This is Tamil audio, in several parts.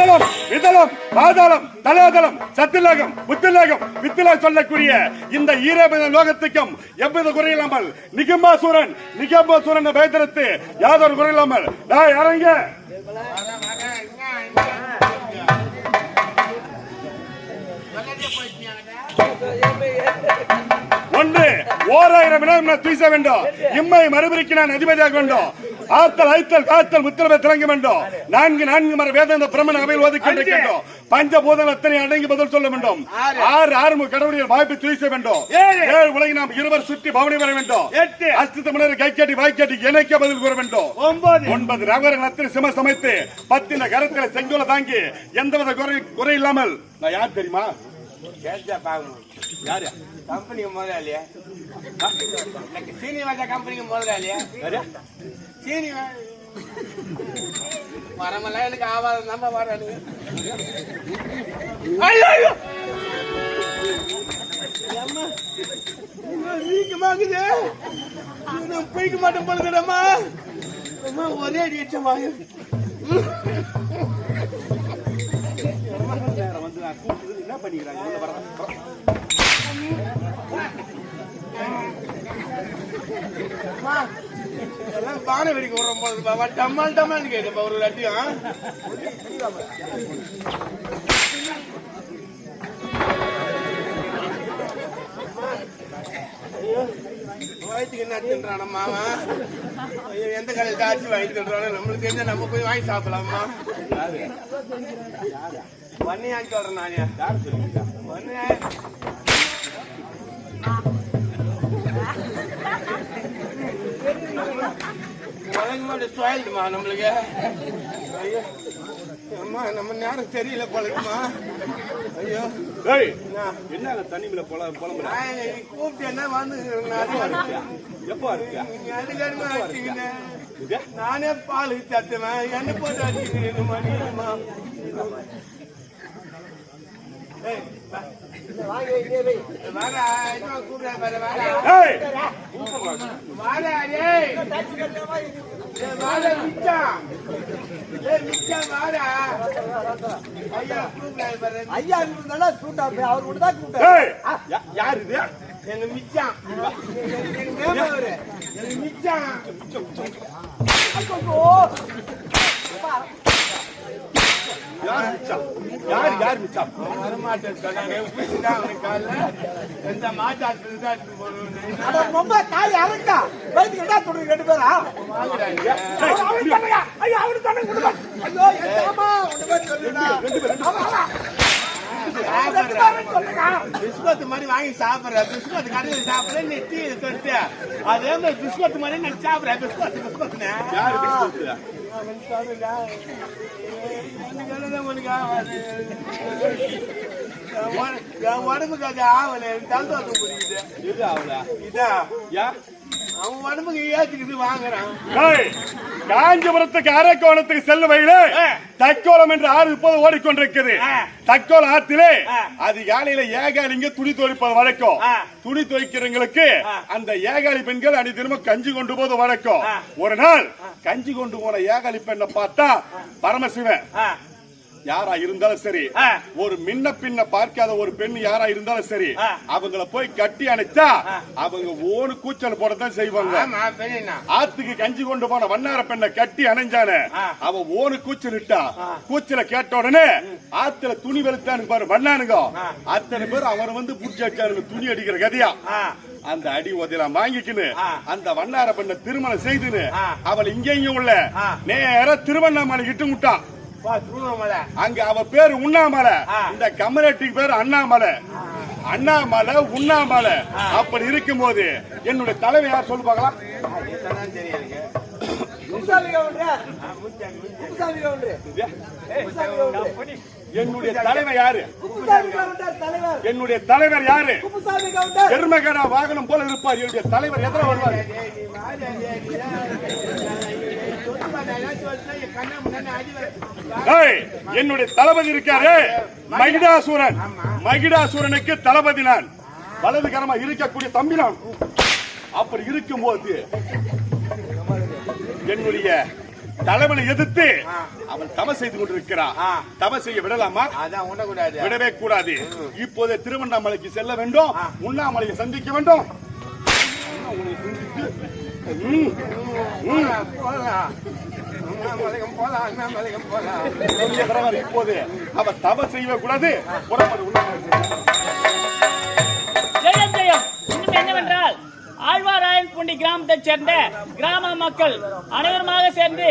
அதலம் இதலம் பாதாளம் தலாதலம் சத்திலகம் புத்திலகம் வித்திலா சொல்லக்கூடிய இந்த ஈரபித லோகத்துக்கும் எவ்வித குறையில்லாமல் நிகம்பாசூரன் நிகம்பாசூரன் பயத்திரத்து யாதொரு குறையில்லாமல் நான் இறங்க ஒன்று ஓராயிரம் இடம் நான் தூச வேண்டும். இம்மை மறுபடிக்கு நான் அதிபதியாக வேண்டும். ஆத்தல் ஐத்தல் காத்தல் முத்திரமை திறங்க வேண்டும். நான்கு நான்கு மர வேத பிரமண அவையில் ஒதுக்கி வேண்டும். பஞ்சபூதம் அத்தனை அடங்கி பதில் சொல்ல வேண்டும். ஆறு. ஆறு கடவுளில் வாய்ப்பு தூச வேண்டும். ஏழு. உலகை நாம் இருவர் சுற்றி பவனி வர வேண்டும். எட்டு. அஸ்தி தமிழர் கை காட்டி வாய் காட்டி இணைக்க பதில் கூற வேண்டும். ஒன்பது. ஒன்பது. நகரங்கள் அத்தனை சிம சமைத்து பத்தின கரத்தில செங்கோல தாங்கி எந்தவித குறை குறை இல்லாமல் நான் யார் தெரியுமா? யாரு? கம்பெனிக்கு முதலாளியா? சீனிவாசா கம்பெனிக்கு முதலாளியா? சீனிவா வரமெல்லாம் எனக்கு ஆவாத நம்ம வரானுங்க ஐயோ ஐயோ! அம்மா, அம்மா, வீக்கமாகுது நான் போய்க்க மாட்டேன் பழுதுடம்மா அம்மா. ஒரே அடி அடிச்சம்மா வந்து நான் கூப்பிட்டு என்ன பண்ணிக்கிறாங்க உள்ள வர எல்லாம் பானை வெடிக்க விடுறோம் போது பாபா டம்மால் டம்மால் கேட்டுப்பா ஒரு லட்டியும் வயிற்றுக்கு என்ன தின்றான மாமா ஐயோ எந்த கடையில் தாச்சி வாங்கி தின்றானோ நம்மளுக்கு தெரிஞ்ச நம்ம போய் வாங்கி சாப்பிடலாமா? வன்னியான்னு சொல்றேன் நான். வன்னியா சுவாயிடுமா நம்மளுக்கு. ஐயோ அம்மா நம்ம நேரம் தெரியல பழகுமா ஐயோ. என்ன? தண்ணிமில புல புலம்புற? கூப்பிட்டு என்ன வந்து நான் எப்போ அடிச்சீங்கன்னு நானே பால் தத்துவேன் என்ன போட்டு மணிமா வாடா இன்னும் கூப்பிட பாரு வாடா. மிச்சான் ஏய் மிச்சான் வாடா ஐயா கூப்பிட பாரு ஐயா இருந்தாலும் சூட்டா போய் அவர் கூட தான் கூப்பிட்டாரு ஏய் யா- யார் இது எங்க மிச்சான் எங்க மிச்சான் யார் மிச்சம்? யார் யார் மிச்சம்? வரமாட்டேன் சொன்னாங்க புடிச்சுதான் அவனுக்கு காலைல எந்த மாட்டு ஆஸ்பத்திரி தான் எடுத்து போகணும் அட ரொம்ப தாய் வயிற்றுக்கு என்ன சொல்றீங்க ரெண்டு பேரா சொன்னங்க ஐயா கொடுங்க என் பேர் சொல்லுடா ரெண்டு பிஸ்கட் மாதிரி வாங்கி சாப்பிடுற. பிஸ்கட் கடையில் சாப்பிடுற நீ டீ தொட்டு அதே மாதிரி பிஸ்கட் மாதிரி நான் சாப்பிடுறேன் பிஸ்கட் பிஸ்கட்னு யார் என் உடம்புக்கு அது ஆகல எனக்கு தந்தோட்டம் புரியுது இது அவளா இதா யா அவன் உடம்புக்கு ஏத்துக்கிட்டு வாங்குறான் காஞ்சிபுரத்துக்கு அரக்கோணத்துக்கு செல்லும் வழியில ஆ. தக்கோலம் என்று ஆறு இப்போது ஓடிக்கொண்டிருக்கிறது. தக்கோல ஆத்திலே. அதிகாலையில ஏகாலிங்க துணி துவைப்பது வழக்கம். துணி துவைக்கிறவங்களுக்கு. அந்த ஏகாலி பெண்கள் அடி தினமும் கஞ்சி கொண்டு போது வழக்கம். ஒரு நாள் கஞ்சி கொண்டு போன ஏகாலி பெண்ணை பார்த்தா பரமசிவன் யாரா இருந்தாலும் சரி. ஒரு மின்ன பின்ன பார்க்காத ஒரு பெண் யாரா இருந்தாலும் சரி. அவங்கள போய் கட்டி அணைச்சா. அவங்க ஓனு கூச்சல் போடத்தான் செய்வாங்க ஆத்துக்கு கஞ்சி கொண்டு போன வண்ணார பெண்ணை கட்டி அணைஞ்சானே. அவ ஓனு கூச்சல் இட்டா கூச்சல கேட்ட உடனே ஆத்துல துணி வெளுத்தானு பாரு வண்ணானுங்க. அத்தனை பேர் அவரை வந்து புடிச்சு வச்சானுங்க துணி அடிக்கிற கதையா அந்த அடி உதலாம் வாங்கிக்கின்னு. அந்த வண்ணார பெண்ணை திருமணம் செய்துன்னு. அவள் இங்கேயும் உள்ள. நேர திருவண்ணாமலை கிட்டு முட்டான் அங்க அவ பேரு உண்ணாமலை. இந்த கமரேட்டிக்கு பேரு அண்ணாமலை. அண்ணாமலை உண்ணாமலை. அப்படி இருக்கும்போது என்னுடைய தலைவர் யார் சொல்லு பார்க்கலாம். என்னுடைய தலைவர் யாரு? முசாமி கவுண்டர் தலைவர். என்னுடைய தலைவர் யாரு? எருமகடா வாகனம் போல இருப்பார். என்னுடைய தலைவர் எத்தனை வருவார். என்னுடைய தளபதி இருக்காரு. மகிடாசூரன். மகிடாசூரனுக்கு தளபதி நான். வலது கரமா இருக்கக்கூடிய தம்பி நான் அப்படி இருக்கும்போது என்னுடைய தலைவனை எதிர்த்து அவன் தவ செய்து கொண்டிருக்கிறான். தவ செய்ய விடலாமா? விடவே கூடாது. இப்போது திருவண்ணாமலைக்கு செல்ல வேண்டும். உண்ணாமலையை சந்திக்க வேண்டும். உன்னை சந்தித்து, இப்போது அவன் தவ செய்யவே கூடாது ஜெயம் ஜெயம். இன்னும் என்னவென்றால் ஆழ்வாராயன் பூண்டி கிராமத்தைச் சேர்ந்த கிராம மக்கள் அனைவருமாக சேர்ந்து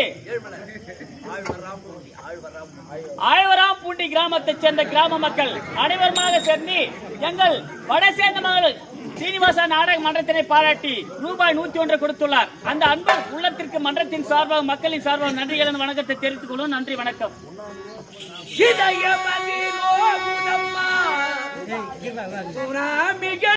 ஆழ்வராம் பூண்டி கிராமத்தைச் சேர்ந்த கிராம மக்கள் அனைவருமாக சேர்ந்து எங்கள் வடசேர்ந்த மகள் சீனிவாசா நாடக மன்றத்தினை பாராட்டி ரூபாய் நூத்தி ஒன்றை கொடுத்துள்ளார். அந்த அன்பு உள்ளத்திற்கு மன்றத்தின் சார்பாக மக்களின் சார்பாக நன்றி கலந்த வணக்கத்தை தெரிவித்துக் கொள்வோம். நன்றி வணக்கம். சுனாமிகள்